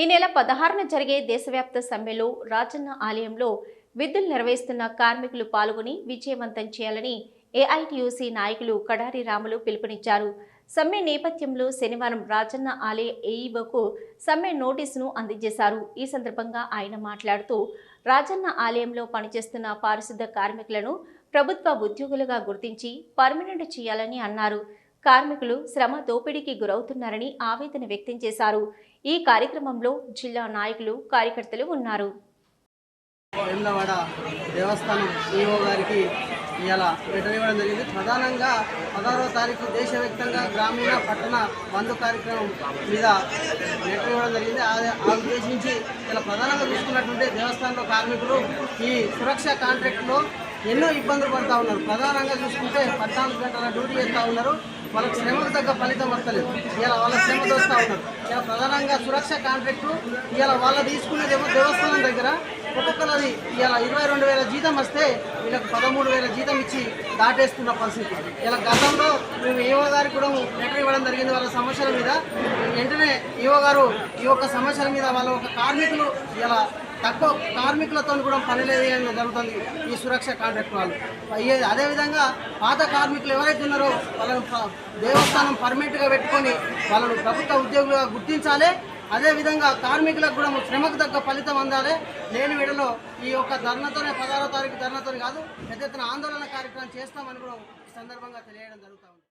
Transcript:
ఈ నెల పదహారున జరిగే దేశవ్యాప్త సమ్మెలో రాజన్న ఆలయంలో విధులు నిర్వహిస్తున్న కార్మికులు పాల్గొని విజయవంతం చేయాలని ఏఐటియుసి నాయకులు కడారి రాములు పిలుపునిచ్చారు. సమ్మె నేపథ్యంలో శనివారం రాజన్న ఆలయ ఏఈఓకు సమ్మె నోటీసును అందజేశారు. ఈ సందర్భంగా ఆయన మాట్లాడుతూ రాజన్న ఆలయంలో పనిచేస్తున్న పారిశుద్ధ కార్మికులను ప్రభుత్వ ఉద్యోగులుగా గుర్తించి పర్మనెంట్ చేయాలని అన్నారు. కార్మికులు శ్రమ దోపిడీకి గురవుతున్నారని ఆవేదన వ్యక్తం చేశారు. ఈ కార్యక్రమంలో జిల్లా నాయకులు కార్యకర్తలు ఉన్నారు. వేములవాడ దేవస్థానం ఈఓ గారికి ఇలా లెటర్ ఇవ్వడం జరిగింది. ప్రధానంగా పదహారో తారీఖు దేశవ్యాప్తంగా గ్రామీణ పట్టణ బంధు కార్యక్రమం మీద లెటర్ ఇవ్వడం జరిగింది. ఆ- ఉద్దేశించి ఇలా ప్రధానంగా చూసుకున్నటువంటి దేవస్థానంలో కార్మికులు ఈ సురక్ష కాంట్రాక్ట్లో ఎన్నో ఇబ్బందులు పడుతూ ఉన్నారు. ప్రధానంగా చూసుకుంటే పద్నాలుగు గంటల డ్యూటీ చేస్తూ ఉన్నారు. వాళ్ళకి శ్రమకు తగ్గ ఫలితం వస్తలేదు. ఇలా వాళ్ళ శ్రమ దోస్తూ ఉన్నారు. ఇలా ప్రధానంగా సురక్ష కాంట్రాక్టు ఇలా వాళ్ళ తీసుకునేదేమో దేవస్థానం దగ్గర. ఒక్కొక్కరిది ఇలా ఇరవై రెండు వేల జీతం వస్తే వీళ్ళకి పదమూడు వేల జీతం ఇచ్చి దాటేస్తున్న పరిస్థితి. ఇలా గతంలో మేము ఈవో గారికి కూడా లెటర్ ఇవ్వడం జరిగింది వాళ్ళ సమస్యల మీద. వెంటనే ఈవో గారు ఈ యొక్క సమస్యల మీద వాళ్ళ ఒక కార్మికులు ఇలా తక్కువ కార్మికులతో కూడా పని లేదు జరుగుతుంది ఈ సురక్ష కాంట్రాక్ట్ వాళ్ళు అయ్యే అదేవిధంగా పాత కార్మికులు ఎవరైతే ఉన్నారో వాళ్ళను దేవస్థానం పర్మనెంట్గా పెట్టుకొని వాళ్ళను ప్రభుత్వ ఉద్యోగులుగా గుర్తించాలి. అదేవిధంగా కార్మికులకు కూడా శ్రమకు తగ్గ ఫలితం అందాలి. లేని విడలో ఈ యొక్క ధర్నతోనే పదహారో తారీఖు ధర్నతోనే కాదు పెద్ద ఎత్తున ఆందోళన కార్యక్రమం చేస్తామని కూడా ఈ సందర్భంగా తెలియడం జరుగుతుంది